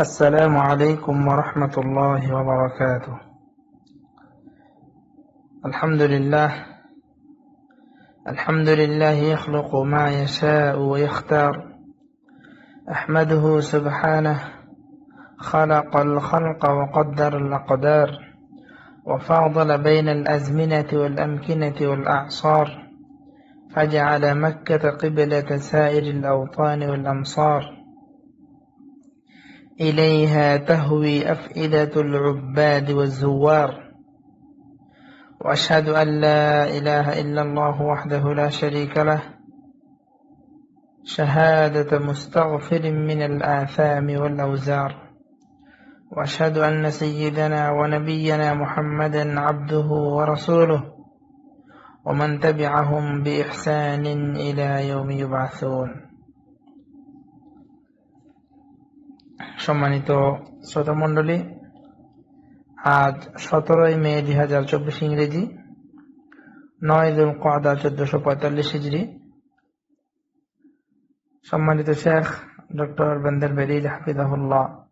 السلام عليكم ورحمة الله وبركاته. الحمد لله. الحمد لله يخلق ما يشاء ويختار. أحمده سبحانه. خلق الخلق وقدر الأقدار. وفاضل بين الأزمنة والأمكنة والأعصار. فجعل مكة قبلة سائر الأوطان والأمصار. إليها تهوي أفئدة العباد والزوار. وأشهد أن لا إله إلا الله وحده لا شريك له. شهادة مستغفر من الآثام والأوزار. وأشهد أن سيدنا ونبينا محمدا عبده ورسوله. ومن تبعهم بإحسان إلى يوم يبعثون. সম্মানিত শ্রোতা মণ্ডলী আজ সতেরোই মে দুই হাজার চব্বিশ ইংরেজি, নয় দুল কদা চোদ্দশো পঁয়তাল্লিশ হিজড়ি। সম্মানিত শেখ ডক্টর বেন্দের বেরিল হাফিজাহুল্লাহ,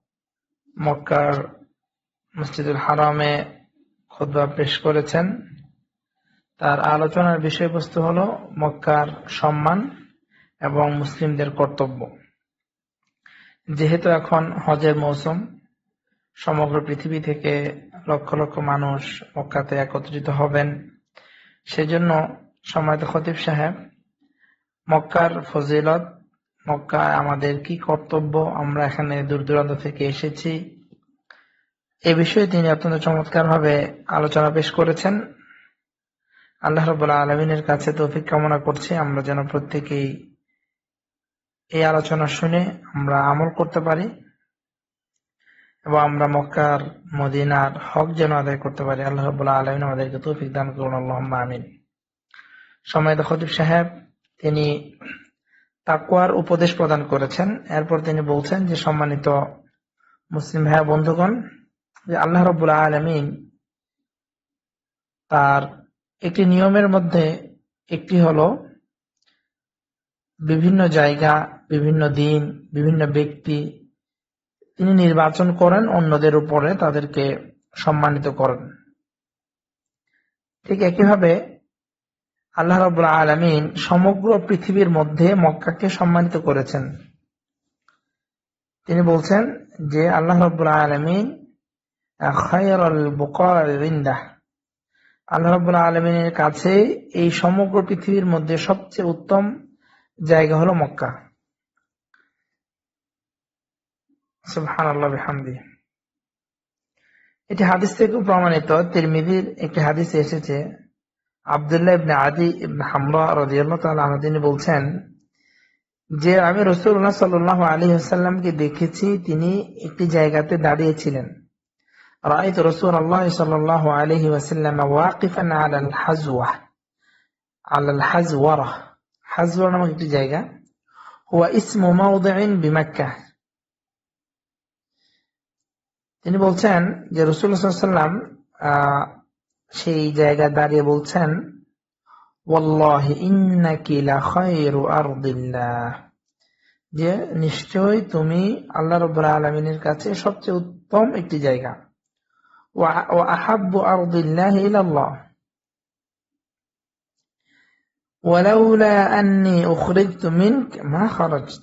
মক্কার মসজিদুল হারামে খুদ্া পেশ করেছেন। তার আলোচনার বিষয়বস্তু হলো মক্কার সম্মান এবং মুসলিমদের কর্তব্য। যেহেতু এখন হজের মৌসুম, সমগ্র পৃথিবী থেকে লক্ষ লক্ষ মানুষ মক্কাতে একত্রিত হবেন। সেজন্য সময়ত খতিব সাহেব, মক্কার ফজিলত, মক্কায় আমাদের কি কর্তব্য, আমরা এখানে দূর দূরান্ত থেকে এসেছি। এ বিষয়ে তিনি অত্যন্ত চমৎকার ভাবে আলোচনা পেশ করেছেন। আল্লাহ রবুল্লা আলমিনের কাছে তৌফিক কামনা করছি। আমরা যেন প্রত্যেকেই এই আলোচনা শুনে আমরা আমল করতে পারি এবং আমরা মক্কার, মদিনার হক যেন আদায় করতে পারি। আল্লাহ রবুল্লাহ আলমিন আমাদেরকে তৌফিক দান করুন আল্লাহ আমিন। সময় খতিব সাহেব, তিনি তাকুয়ার উপদেশ প্রদান করেছেন। এরপর তিনি বলছেন যে, সম্মানিত মুসলিম ভাইয়া বন্ধুগণ, যে আল্লাহ রবুল্লাহ আলমিন তার একটি নিয়মের মধ্যে একটি হলো, বিভিন্ন জায়গা বিভিন্ন দিন, বিভিন্ন ব্যক্তি তিনি নির্বাচন করেন, অন্যদের উপরে তাদেরকে সম্মানিত করেন। ঠিক একইভাবে আল্লাহ রবুল্লা আলমিন সমগ্র পৃথিবীর মধ্যে মক্কাকে সম্মানিত করেছেন। তিনি বলছেন যে আল্লাহ রবুল্লা আলমিন আল্লাহ রবুল্লা আলমিনের কাছে এই সমগ্র পৃথিবীর মধ্যে সবচেয়ে উত্তম জায়গা হলো মক্কা। এটি হাদিস থেকে প্রমাণিত। তিরমিদির একটি হাদিসে এসেছে, আবদুল্লাহ ইবনে আদি ইবনে হামরা রাদিয়াল্লাহু বলছেন, যে আমি রাসূলুল্লাহ সাল্লাল্লাহু আলাইহি ওয়াসাল্লামকে দেখেছি, তিনি একটি জায়গাতে দাঁড়িয়েছিলেন। রাআইত রাসূলুল্লাহ সাল্লাল্লাহু আলাইহি ওয়াসাল্লাম ওয়াকিফান আলাল হাজওয়া, আলাল হাজওয়ারা। হাজওয়ারা নামক একটি জায়গা। হুয়া ইসমু মাউদিন বিমাক্কা। তিনি বলছেন যে রাসূলুল্লাহ সাল্লাল্লাহু আলাইহি ওয়াসাল্লাম সেই জায়গায় দাঁড়িয়ে বলছেন যে নিশ্চয় তুমি আল্লাহ রব আলমিনের কাছে সবচেয়ে উত্তম একটি জায়গা ও আহাব্বু আরদিল্লাহ ইলাল্লাহ ولولا أني أخرجت منك ما خرجت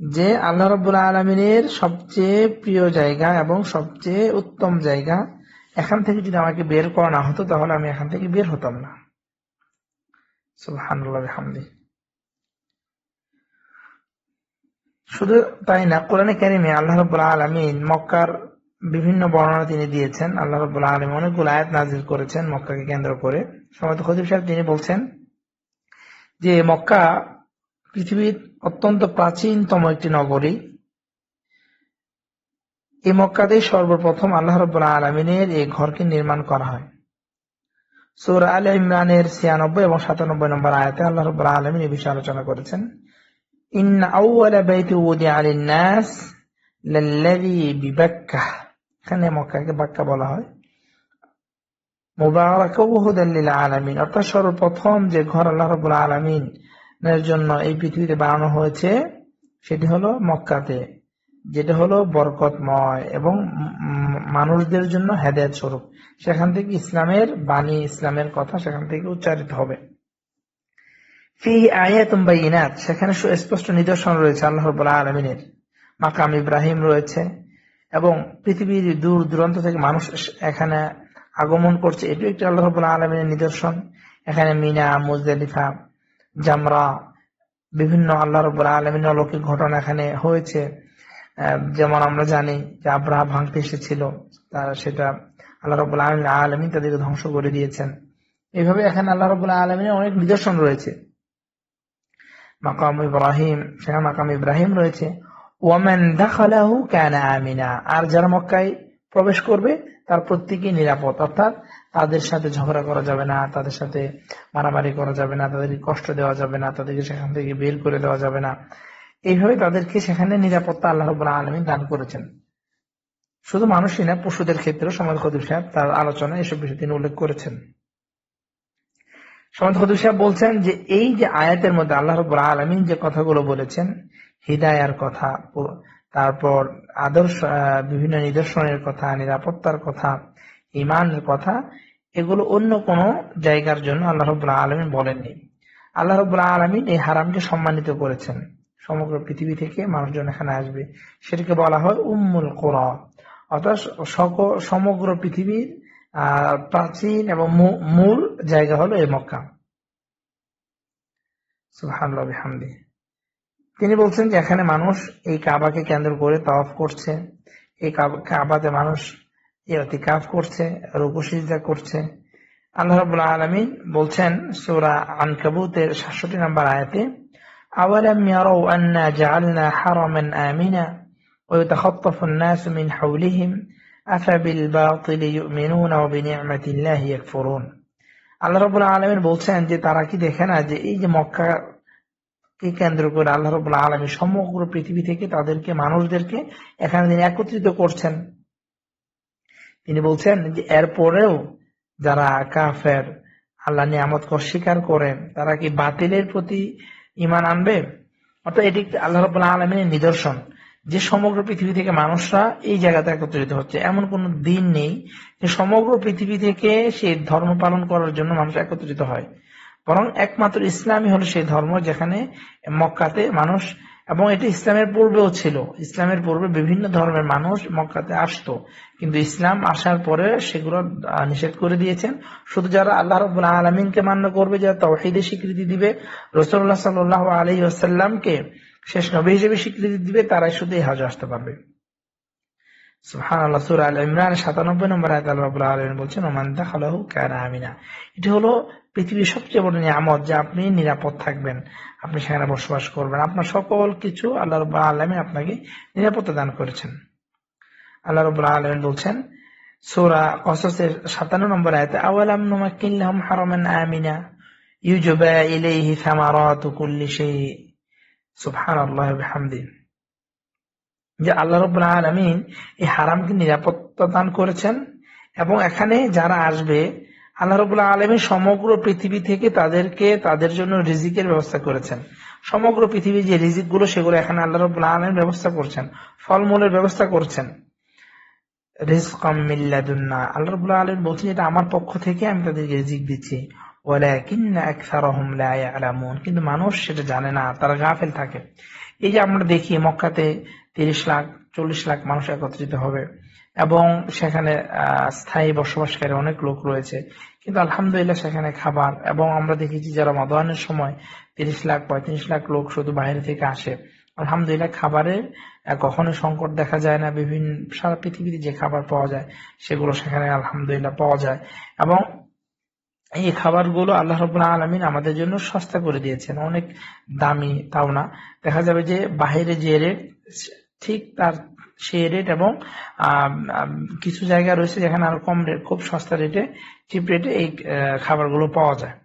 যে আল্লাহ রব্বুল আলমিনের সবচেয়ে প্রিয় জায়গা এবং সবচেয়ে উত্তম জায়গা, এখান থেকে যদি আমাকে বের করা না হতো, তাহলে আমি এখান থেকে বের হতাম না। শুধু তাই না, কোরআনে কারিমে আল্লাহ রবুল্লাহ আলমিন মক্কার বিভিন্ন বর্ণনা তিনি দিয়েছেন। আল্লাহ রবুল্লাহ আলম অনেকগুলো আয়াত নাজির করেছেন মক্কাকে কেন্দ্র করে। সময় খজিব সাহেব তিনি বলছেন যে মক্কা পৃথিবীর অত্যন্ত প্রাচীনতম একটি নগরী। এই মক্কাতে সর্বপ্রথম আল্লাহ রবাহ আলমিনের এই ঘরকে নির্মাণ করা হয়। সুর আল ইমরানের ছিয়ানব্বই এবং সাতানব্বই নম্বর আয়াতে আল্লাহ রবাহ আলমিন এই বিষয়ে আলোচনা করেছেন। হয়। আলমিন। সর্বপ্রথম যে ঘর আল্লাহ রবুল্লাহ জন্য এই পৃথিবীতে বানানো হয়েছে সেটি হলো মক্কাতে, যেটা হলো বরকতময় এবং মানুষদের জন্য হেদায়ত স্বরূপ। সেখান থেকে ইসলামের বাণী, ইসলামের কথা সেখান থেকে উচ্চারিত হবে। সেখানে সুস্পষ্ট নিদর্শন রয়েছে আল্লাহ আলামিনের। মাকাম ইব্রাহিম রয়েছে এবং পৃথিবীর দূর দূরান্ত থেকে মানুষ এখানে আগমন করছে। এটিও একটি আল্লাহ আলামিনের নিদর্শন। এখানে মিনা, মুজদালিফা জামরা বিভিন্ন আল্লাহ রাব্বুল আলামিনের অলৌকিক ঘটনা এখানে হয়েছে। যেমন আমরা জানি যে আব্রাহা ভাঙতে এসেছিল, তার সেটা আল্লাহ রাব্বুল আলামিন আলামিন তাদেরকে ধ্বংস করে দিয়েছেন। এইভাবে এখানে আল্লাহ রাব্বুল আলামিনের অনেক নিদর্শন রয়েছে। মাকাম ইব্রাহিম সেখানে মাকাম ইব্রাহিম রয়েছে। ওয়ামান দাখালাহু কানা আমিনা। আর যারা মক্কায় প্রবেশ করবে, তার প্রত্যেকেই নিরাপদ। অর্থাৎ তাদের সাথে ঝগড়া করা যাবে না, তাদের সাথে মারামারি করা যাবে না, তাদেরকে কষ্ট দেওয়া যাবে না, তাদেরকে সেখান থেকে বের করে দেওয়া যাবে না। এইভাবে তাদেরকে সেখানে নিরাপত্তা আল্লাহ আলমী দান করেছেন। শুধু মানুষই না, পশুদের ক্ষেত্রেও সমাজ খদুর সাহেব তার আলোচনায় এসব বিষয়ে তিনি উল্লেখ করেছেন। সমাজ খদুর সাহেব বলছেন যে, এই যে আয়াতের মধ্যে আল্লাহ রবুল্লাহ আলমিন যে কথাগুলো বলেছেন, হৃদায়ার কথা তারপর আদর্শ বিভিন্ন নিদর্শনের কথা, নিরাপত্তার কথা ইমানের কথা, এগুলো অন্য কোনো জায়গার জন্য আল্লাহ রবুল্লাহ আলমিন বলেননি। আল্লাহ রবুল্লাহ আলমিন এই হারামকে সম্মানিত করেছেন। সমগ্র পৃথিবী থেকে মানুষজন এখানে আসবে। সেটাকে বলা হয় উম্মুল কোরা। অর্থাৎ সমগ্র পৃথিবীর প্রাচীন এবং মূল জায়গা হলো এই মক্কা। সুবহানাল্লাহ, বিহামদি। তিনি বলছেন যে এখানে মানুষ এই কাবাকে কেন্দ্র করে তাওয়াফ করছে এই কাব- কাবাতে মানুষ ইতিকাফ করছে রুকু সিজদা করছে আল্লাহ রাব্বুল আলামিন বলছেন সূরা আনকাবুতের 67 নম্বর আয়াতে আওয়ালাম ইয়ারাউ আন্না জাআলনা হারামান আমিনা ويتخطف الناس من حولهم أفبالباطل يؤمنون وبنعمة الله يكفرون আল্লাহ রাব্বুল আলামিন বলছেন যে তারা কি দেখে না যে এই যে মক্কা কে কেন্দ্র করে আল্লাহ রবুল্লাহ আলমী সমগ্র পৃথিবী থেকে তাদেরকে, মানুষদেরকে এখানে তিনি একত্রিত করছেন। তিনি বলছেন যে, এরপরেও যারা কাফের, আল্লাহ নিয়ামতকে অস্বীকার করেন, তারা কি বাতিলের প্রতি ইমান আনবে? অর্থাৎ এটি আল্লাহ রবুল্লাহ আলমিনের নিদর্শন যে সমগ্র পৃথিবী থেকে মানুষরা এই জায়গাতে একত্রিত হচ্ছে। এমন কোন দিন নেই যে, সমগ্র পৃথিবী থেকে সেই ধর্ম পালন করার জন্য মানুষ একত্রিত হয়। বরং একমাত্র ইসলামই হলো সেই ধর্ম যেখানে মক্কাতে মানুষ, এবং এটা ইসলামের পূর্বেও ছিল। ইসলামের পূর্বে বিভিন্ন ধর্মের মানুষ মক্কাতে আসতো। কিন্তু ইসলাম আসার পরে সেগুলো নিষেধ করে দিয়েছেন। শুধু যারা আল্লাহ রব আলমিনকে মান্য করবে, যারা তৌহিদের স্বীকৃতি দিবে রসুল্লাহ সাল আলী আসাল্লামকে শেষ নবী হিসেবে স্বীকৃতি দিবে, তারাই শুধু এই হজ আসতে পারবে। সাতানব্বই নম্বর আয়াত আল্লাহ রাব্বুল বলছেন ওমান দাখালাহু কানা আমিনা। এটি হলো পৃথিবীর সবচেয়ে বড় নিয়ামত যে আপনি নিরাপদ থাকবেন, আপনি সেখানে বসবাস করবেন। আপনার সকল কিছু আল্লাহ রাব্বুল আলামিন আপনাকে নিরাপত্তা দান করেছেন। আল্লাহ রাব্বুল আলামিন বলছেন, সূরা 57 নম্বর আয়াতে, আওয়ালাম হারামান আমিনা? যে আল্লাহ রব আলমিন এই হারামকে নিরাপত্তা দান করেছেন এবং এখানে যারা আসবে আল্লাহ রবুল্লাহ আলমী সমগ্র পৃথিবী থেকে তাদেরকে তাদের জন্য রিজিকের ব্যবস্থা করেছেন। সমগ্র পৃথিবীর যে রিজিকগুলো সেগুলো এখানে আল্লাহ রবুল্লাহ আলম ব্যবস্থা করছেন। ফলমূলের ব্যবস্থা করছেন। রিজকাম মিল্লাদুন্না আল্লাহ রবুল্লাহ আলম বলছেন, এটা আমার পক্ষ থেকে আমি তাদেরকে রিজিক দিচ্ছি। কিন্তু মানুষ সেটা জানে না, তারা গাফেল থাকে। এই যে আমরা দেখি, মক্কাতে তিরিশ লাখ, চল্লিশ লাখ মানুষ একত্রিত হবে। এবং সেখানে স্থায়ী বসবাসকারী অনেক লোক রয়েছে। কিন্তু আলহামদুলিল্লাহ সেখানে খাবার এবং আমরা দেখেছি যারা মদনের সময় তিরিশ লাখ পঁয়ত্রিশ লাখ লোক শুধু বাইরে থেকে আসে আলহামদুলিল্লাহ খাবারের আহ, কখনো সংকট দেখা যায় না। বিভিন্ন সারা পৃথিবীতে যে খাবার পাওয়া যায় সেগুলো সেখানে আলহামদুলিল্লাহ পাওয়া যায়। এবং এই খাবারগুলো আল্লাহ রবুল্লাহ আলমিন আমাদের জন্য সস্তা করে দিয়েছেন। অনেক দামি তাও না। দেখা যাবে যে বাহিরে যে রেট ঠিক তার সেই রেট এবং কিছু জায়গা রয়েছে যেখানে আরও কম রেট খুব সস্তা রেটে চিপ রেটে এই খাবারগুলো পাওয়া যায়।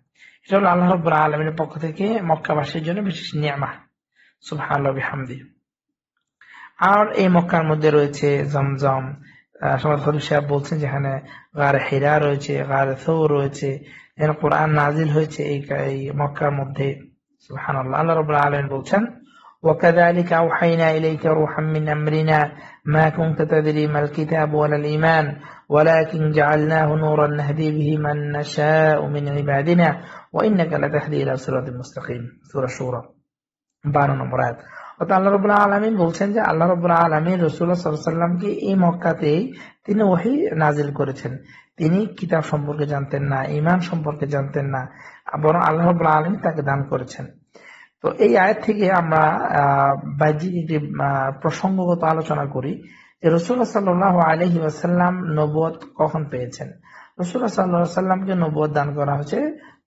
এটা হলো আল্লাহ রব্বুল আলমিনের পক্ষ থেকে মক্কাবাসীর জন্য বিশেষ নিয়ামা। সুবহানাল্লাহ বিহামদি। আর এই মক্কার মধ্যে রয়েছে জমজম সাহেব বলছেন যেখানে গার হেরা রয়েছে, গার সৌ রয়েছে এখানে কোরআন নাজিল হয়েছে এই মক্কার মধ্যে। সুবহানাল্লাহ। আল্লাহ রব্বুল আলমিন বলছেন وكذلك أوحينا إليك روحا من أمرنا ما كنت تدري ما الكتاب ولا الإيمان ولكن جعلناه نورا نهدي به من نشاء من عبادنا وإنك لتهدي إلى صراط مستقيم سورة شورى বারো নম্বর আয়াত অর্থাৎ আল্লাহ রবুল্লাহ আলমিন বলছেন যে আল্লাহ রবুল্লাহ আলমিন রসুল্লাহ সাল্লামকে এই মক্কাতেই তিনি ওহি নাজিল করেছেন তিনি কিতাব সম্পর্কে জানতেন না ইমান সম্পর্কে জানতেন না বরং আল্লাহ রবুল্লাহ আলমিন তাকে দান করেছেন তো এই আয়াত থেকে আমরা বাহ্যিক একটি প্রসঙ্গগত আলোচনা করি যে রসুল্লাহ সাল্লাহ আলহি আসাল্লাম নবদ কখন পেয়েছেন? রসুল্লাহ সাল্লাহ সাল্লামকে নবদ দান করা হয়েছে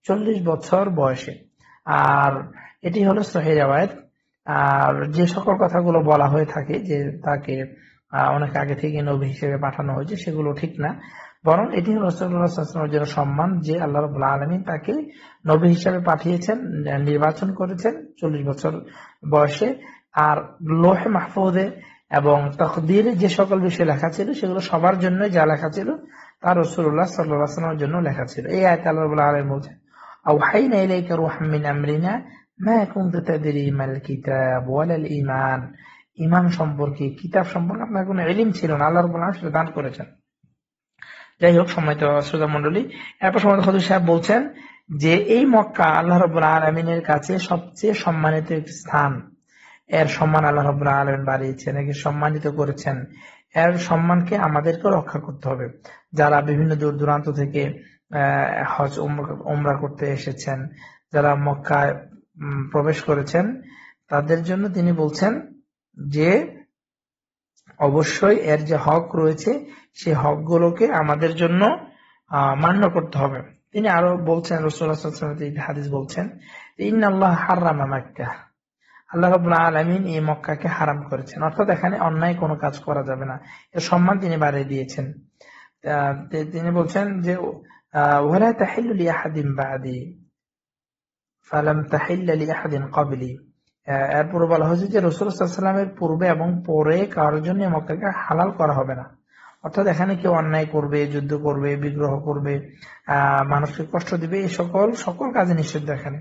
চল্লিশ বছর বয়সে। আর এটি হলো সহির আয়াত আর যে সকল কথাগুলো বলা হয়ে থাকে যে তাকে অনেক আগে থেকে নবী হিসেবে পাঠানো হয়েছে সেগুলো ঠিক না। বরং এটি হলো রসুল্লাহামের জন্য সম্মান যে আল্লাহ রবুল্লা আলমী তাকে নবী হিসেবে পাঠিয়েছেন নির্বাচন করেছেন চল্লিশ বছর বয়সে আর লোহে মাহফুদে এবং তকদিরে যে সকল বিষয় লেখা ছিল সেগুলো সবার জন্য যা লেখা ছিল তা রসুল্লাহ সাল্লামের জন্য লেখা ছিল এই আয়ত আল্লাহ রবুল্লাহ আলম বলছেন أوحينا إليك روحا من أمرنا ما كنت تدري ما الكتاب ولا الإيمان ইমান সম্পর্কে কিতাব সম্পর্কে আপনার কোনো এলিম ছিল না আল্লাহ রবুল্লাহ সেটা দান করেছেন যাই হোক সময় তো শ্রোতা মন্ডলী এরপর সময় হজুর সাহেব বলছেন যে এই মক্কা আল্লাহ রবুল্লাহ আলমিনের কাছে সবচেয়ে সম্মানিত একটি স্থান। এর সম্মান আল্লাহ রবুল্লাহ আলমিন বাড়িয়েছেন, একে সম্মানিত করেছেন। এর সম্মানকে আমাদেরকে রক্ষা করতে হবে। যারা বিভিন্ন দূর দূরান্ত থেকে হজ উমরা করতে এসেছেন, যারা মক্কায় প্রবেশ করেছেন, তাদের জন্য তিনি বলছেন যে অবশ্যই এর যে হক রয়েছে সেই হকগুলোকে আমাদের জন্য মান্য করতে হবে। তিনি আরও বলছেন রসুল্লাহ হাদিস বলছেন ইন্নাল্লাহ হারামা মাক্কা। আল্লাহ আলামিন এই মক্কাকে হারাম করেছেন। অর্থাৎ এখানে অন্যায় কোনো কাজ করা যাবে না। এর সম্মান তিনি বাড়িয়ে দিয়েছেন। তিনি বলছেন যে ওয়ালা তাহিল্লু বাদি ফালাম তাহিল্লা লিআহাদিন ক্বাবলি। আহ, এরপরে বলা হয়েছে যে রসুল সাল্লামের পূর্বে এবং পরে কারোর জন্য মক্কাকে হালাল করা হবে না। অর্থাৎ এখানে কেউ অন্যায় করবে, যুদ্ধ করবে, বিগ্রহ করবে মানুষকে কষ্ট দিবে এই সকল সকল কাজে নিষিদ্ধ এখানে।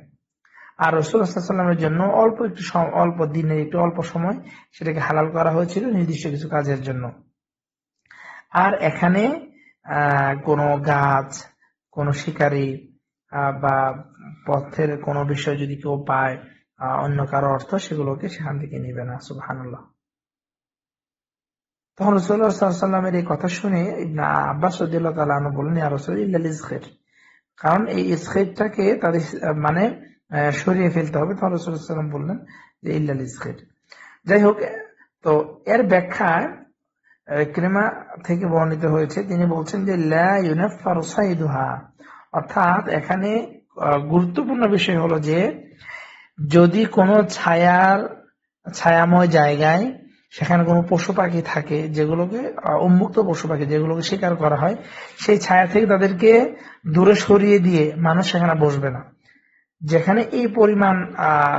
আর রসুল্লাহামের জন্য অল্প একটু অল্প দিনের একটু অল্প সময় সেটাকে হালাল করা হয়েছিল নির্দিষ্ট কিছু কাজের জন্য। আর এখানে কোনো গাছ, কোনো শিকারী বা পথের কোনো বিষয় যদি কেউ পায় অন্য কারও অর্থ সেগুলোকে সেখান থেকে নিবে না সুবহানাল্লাহ। তখন রসুল্লাহ সাল্লামের এই কথা শুনে আব্বাস ইসখের। কারণ এই ইসখেরটাকে তাদের মানে সরিয়ে ফেলতে হবে। তখন রসুল্লাহ সাল্লাম বললেন যে ইল্লাল ইসখের। যাই হোক তো এর ব্যাখ্যায় আহ, ক্রেমা থেকে বর্ণিত হয়েছে। তিনি বলছেন যে লা ইউনাফারু সাইদুহা। অর্থাৎ এখানে আহ, গুরুত্বপূর্ণ বিষয় হলো যে যদি কোনো ছায়ার, ছায়াময় জায়গায় সেখানে কোনো পশু পাখি থাকে যেগুলোকে উন্মুক্ত পশু পাখি যেগুলোকে শিকার করা হয়, সেই ছায়া থেকে তাদেরকে দূরে সরিয়ে দিয়ে মানুষ সেখানে বসবে না। যেখানে এই পরিমাণ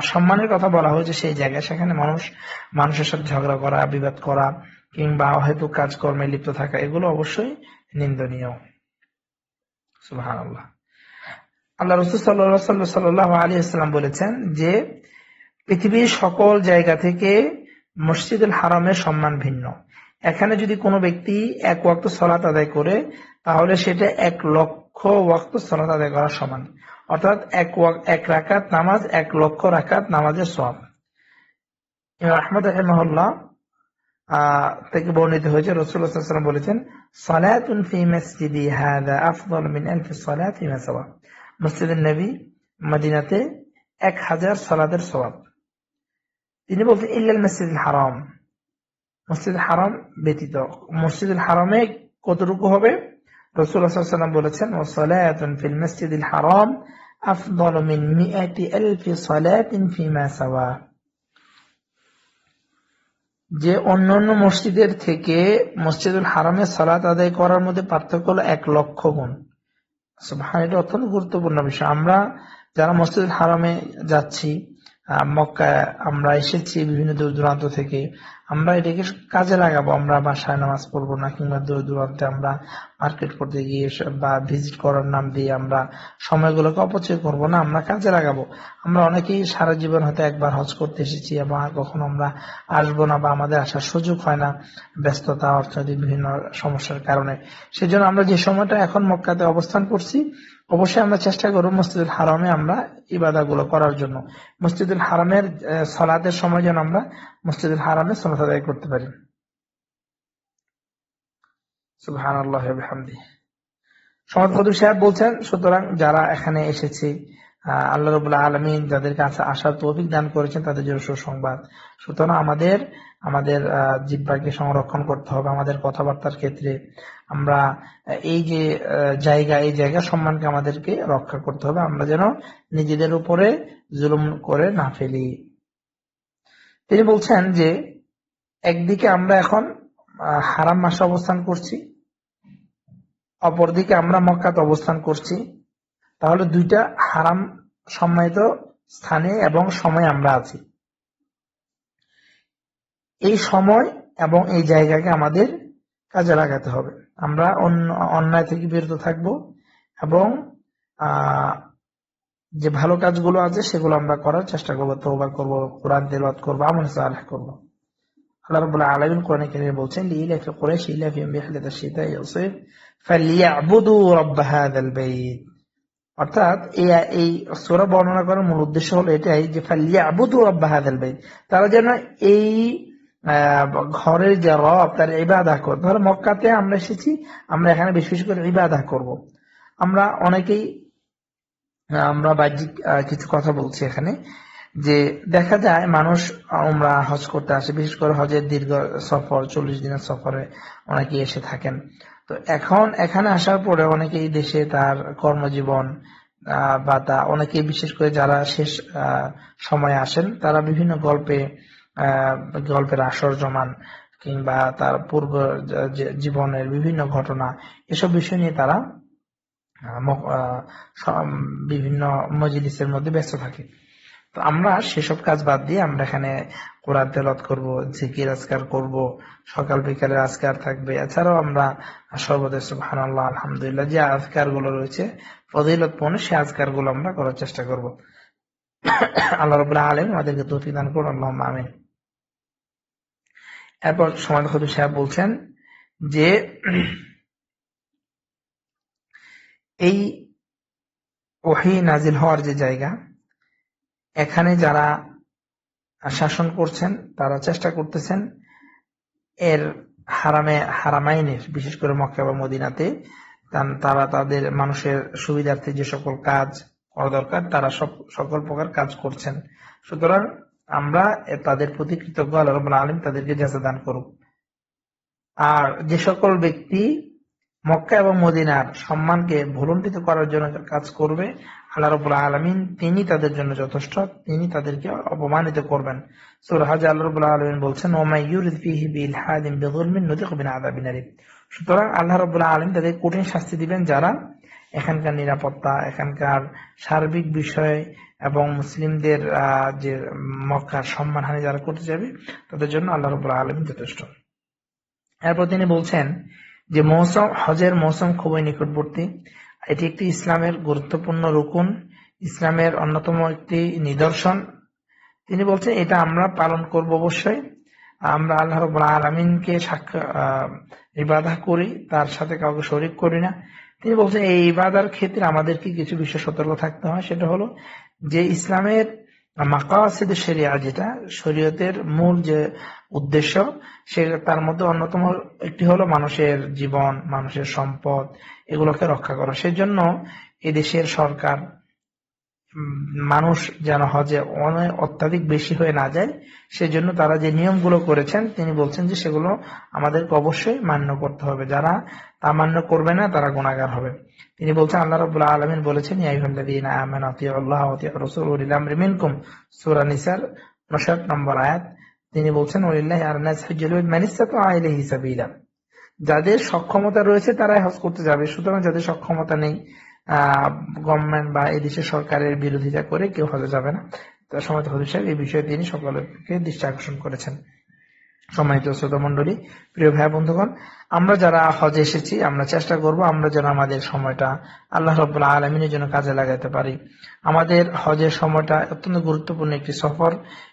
সম্মানের কথা বলা হয়েছে সেই জায়গায় সেখানে মানুষ, মানুষের সাথে ঝগড়া করা, বিবাদ করা কিংবা হয়তো কাজকর্মে লিপ্ত থাকা এগুলো অবশ্যই নিন্দনীয়। সুবহান আল্লাহ আল্লাহ রসুল সাল্লাহ সাল্লাহ আলী ইসলাম বলেছেন যে পৃথিবীর সকল জায়গা থেকে মসজিদুল হারামের সম্মান ভিন্ন। এখানে যদি কোনো ব্যক্তি এক ওয়াক্ত সলাত আদায় করে, তাহলে সেটা এক লক্ষ ওয়াক্ত সলাত আদায় করার সমান। অর্থাৎ এক এক রাকাত নামাজ, এক লক্ষ রাকাত নামাজের সব আহমদ রহমহল্লা থেকে বর্ণিত হয়েছে রসুল্লাহ সাল্লাল্লাহু বলেছেন, সালাতুন ফি মসজিদি মসজিদের নবী মদিনাতে এক হাজার সলাদের সওয়াব। তিনি বলছেন ইল্লাল মসজিদুল হারাম। মসজিদ হারাম ব্যতীত। মসজিদ হারামে কতটুকু হবে? রসুল্লাহ সাল্লাল্লাহু আলাইহি ওয়াসাল্লাম বলেছেন ও সালাতুন ফিল মসজিদিল হারাম আফদল মিন মিআতি আলফি যে অন্যান্য মসজিদের থেকে মসজিদুল হারামে সালাত আদায় করার মধ্যে পার্থক্য হলো এক লক্ষ গুণ। এটা অত্যন্ত গুরুত্বপূর্ণ বিষয়। আমরা যারা মসজিদ হারামে যাচ্ছি মক্কায় আমরা এসেছি বিভিন্ন দূর দূরান্ত থেকে। আমরা এটাকে কাজে লাগাবো। আমরা বাসায় নামাজ পড়ব না, কিংবা দূর দূরান্তে আমরা মার্কেট করতে গিয়ে বা ভিজিট করার নাম দিয়ে আমরা সময়গুলোকে অপচয় করব না, আমরা কাজে লাগাবো। আমরা অনেকেই সারা জীবন হয়তো একবার হজ করতে এসেছি এবং কখনো আমরা আসব না বা আমাদের আসার সুযোগ হয় না ব্যস্ততা, অর্থনৈতিক বিভিন্ন সমস্যার কারণে। সেজন্য আমরা যে সময়টা এখন মক্কাতে অবস্থান করছি অবশ্যই আমরা চেষ্টা করব মসজিদুল হারামে আমরা ইবাদাগুলো করার জন্য। মসজিদুল হারামের আহ, সলাতের সময় যেন আমরা মসজিদুল হারামে সলাত আদায় করতে পারি। সুহান আল্লাহ সমাজ সাহেব বলছেন সুতরাং যারা এখানে এসেছে আল্লাহ রবুল্লাহ আলমিন যাদের কাছে আসার তৌফিক দান করেছেন তাদের জন্য সুসংবাদ। সুতরাং আমাদের আমাদের আহ, জিহ্বাকে সংরক্ষণ করতে হবে আমাদের কথাবার্তার ক্ষেত্রে। আমরা এই যে জায়গা এই জায়গা সম্মানকে আমাদেরকে রক্ষা করতে হবে। আমরা যেন নিজেদের উপরে জুলুম করে না ফেলি। তিনি বলছেন যে একদিকে আমরা এখন হারাম মাসে অবস্থান করছি অপরদিকে আমরা মক্কাতে অবস্থান করছি। তাহলে দুইটা হারাম সম্মানিত স্থানে এবং সময় আমরা আছি। এই সময় এবং এই জায়গাকে আমাদের কাজে লাগাতে হবে। আমরা অন্যায় থেকে বিরত থাকব এবং যে ভালো কাজগুলো আছে সেগুলো আমরা করার চেষ্টা করব তৌবা করব, কোরআন তেলাওয়াত করব, আমল সালেহ করব। আল্লাহ রাব্বুল আলামিন কোরআনে বলছেন অর্থাৎ এই এই সূরা বর্ণনা করার মূল উদ্দেশ্য হলো এটাই যে, ফালিয়াবুদু রাব্ব হাযাল বাইত। তারা যেন এই ঘরের যে রব, তার ইবাদত করে ধরো মক্কাতে আমরা এসেছি, আমরা এখানে বেশি বেশি করে ইবাদত করব। আমরা অনেকেই, আমরা বাহ্যিক কিছু কথা বলছি এখানে, যে দেখা যায় মানুষ আমরা হজ করতে আসে। বিশেষ করে হজের দীর্ঘ সফর, চল্লিশ দিনের সফরে অনেকে এসে থাকেন। তো এখন, এখানে আসার পরে অনেকেই দেশে তার কর্মজীবন বা তা অনেকে বিশেষ করে যারা শেষ সময়ে আসেন, তারা বিভিন্ন গল্পে গল্পের আসর জমান, কিংবা তার পূর্ব জীবনের বিভিন্ন ঘটনা, এসব বিষয় নিয়ে তারা বিভিন্ন মজলিসের মধ্যে ব্যস্ত থাকে। আমরা সেসব কাজ বাদ দিয়ে আমরা এখানে কোরআন তেলাওয়াত করব, জিকির আজকার করব, সকাল বিকালের আজকার থাকবে। এছাড়াও আমরা সর্বদা সুবহানাল্লাহ, আলহামদুলিল্লাহ যে আজকারগুলো রয়েছে ফজিলত পূর্ণ সেই আজকারগুলো আমরা করার চেষ্টা করব। আল্লাহ রবুল্লাহ আলম আমাদেরকে তৌফিক দান করুন আল্লাহ আমিন। এরপর সমাজ খদু সাহেব বলছেন যে এই ওহি নাজিল হওয়ার যে জায়গা এখানে যারা শাসন করছেন, তারা চেষ্টা করতেছেন এর হারামে, হারামাইনের, বিশেষ করে মক্কা বা মদিনাতে তারা তাদের মানুষের সুবিধার্থে যে সকল কাজ করা দরকার, তারা সব, সকল প্রকার কাজ করছেন। সুতরাং আমরা তাদের প্রতি কৃতজ্ঞ, আল্লাহ আলম তাদেরকে জাজা দান করুক। আর যে সকল ব্যক্তি মক্কা এবং মদিনার সম্মানকে ভুলুণ্ঠিত করার জন্য কাজ করবে, আল্লাহ রবুল আলমিন তিনি তাদের জন্য যথেষ্ট, তিনি তাদেরকে অপমানিত করবেন। সুরহাজ আল্লাহ আলমিন বলছেন আলীম সুতরাং আল্লাহ আলম তাদের কঠিন শাস্তি দিবেন যারা এখানকার নিরাপত্তা, এখানকার সার্বিক বিষয় এবং মুসলিমদের যে মক্কার সম্মানহানি যারা করতে যাবে, তাদের জন্য আল্লাহ রবুল আলমিন যথেষ্ট। এরপর তিনি বলছেন যে মৌসুম, হজের মৌসুম খুবই নিকটবর্তী। এটি একটি ইসলামের গুরুত্বপূর্ণ রুকুন, ইসলামের অন্যতম একটি নিদর্শন। তিনি বলছেন, এটা আমরা পালন করব অবশ্যই। আমরা আল্লাহ রব আলমিনকে ইবাদা করি, তার সাথে কাউকে শরিক করি না। তিনি বলছেন, এই ইবাদার ক্ষেত্রে আমাদেরকে কিছু বিষয় সতর্ক থাকতে হয়। সেটা হলো যে ইসলামের মাকাসিদ শরিয়া যেটা, শরীয়তের মূল যে উদ্দেশ্য, সে তার মধ্যে অন্যতম একটি হলো মানুষের জীবন, মানুষের সম্পদ, এগুলোকে রক্ষা করা। সেজন্য এদেশের সরকার মানুষ যেন হজে অনেক অত্যাধিক বেশি হয়ে না যায়, সেজন্য তারা যে নিয়মগুলো করেছেন, তিনি বলছেন যে সেগুলো আমাদেরকে অবশ্যই মান্য করতে হবে। যারা তা মান্য করবে না, তারা গুণাগার হবে। তিনি বলছেন, আল্লাহ রাব্বুল আলামিন বলেছেন, ইয়া মিনকুম। সূরা নিসার 59 নম্বর আয়াত। তিনি বলছেন যাদের সক্ষমতা রয়েছে, তারাই হজ করতে যাবে। সুতরাং যাদের সক্ষমতা নেই গভর্নমেন্ট বা এদেশের সরকারের বিরোধিতা করে কেউ হজে যাবে না। তার সমাজ হজে সাহেব এই বিষয়ে তিনি সকলকে দৃষ্টি আকর্ষণ করেছেন। সম্মানিত শ্রোতা মন্ডলী প্রিয় ভাই বন্ধুগণ, আমরা যারা হজে এসেছি, আমরা চেষ্টা করব আমরা যেন আমাদের সময়টা আল্লাহ রব্বুল্লাহ আলমিনের জন্য কাজে লাগাতে পারি। আমাদের হজের সময়টা অত্যন্ত গুরুত্বপূর্ণ একটি সফর।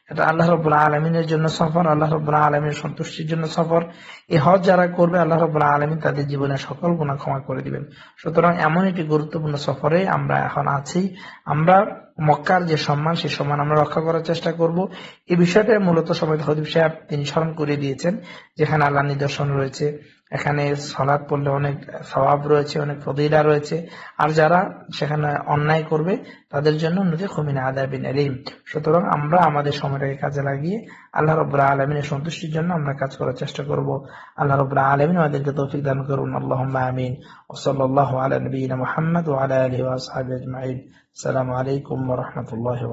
এটা আল্লাহ রব্বুল্লাহ আলমিনের জন্য সফর, আল্লাহ রব্বুল্লাহ আলমীর সন্তুষ্টির জন্য সফর। এই হজ যারা করবে, আল্লাহ রব্বুল্লাহ আলমিন তাদের জীবনে সকল গুণা ক্ষমা করে দিবেন। সুতরাং এমন একটি গুরুত্বপূর্ণ সফরে আমরা এখন আছি। আমরা মক্কার যে সম্মান, সে সম্মান আমরা রক্ষা করার চেষ্টা করব। এই বিষয়টা মূলত সময় হদিব সাহেব তিনি স্মরণ করে দিয়েছেন, যেখানে আল্লাহ নিদর্শন রয়েছে। এখানে সলাদ পড়লে অনেক স্বভাব রয়েছে, অনেক ফদিলা রয়েছে। আর যারা সেখানে অন্যায় করবে, তাদের জন্য নদী খমিনা আদাবিন আলিম। সুতরাং আমরা আমাদের সময়টাকে কাজে লাগিয়ে আল্লাহ রব্বুল্লাহ আলমিনের সন্তুষ্টির জন্য আমরা কাজ করার চেষ্টা করব। আল্লাহ রব্বুল্লাহ আলমিন আমাদেরকে তৌফিক দান করুন। আল্লাহ আমিন। ওসল্লাহ আলা নবীন মোহাম্মদ ওয়ালা আলহি ওয়াসাহাবি আজমাইন। আলাইকুম রাহমাতুল্লাহি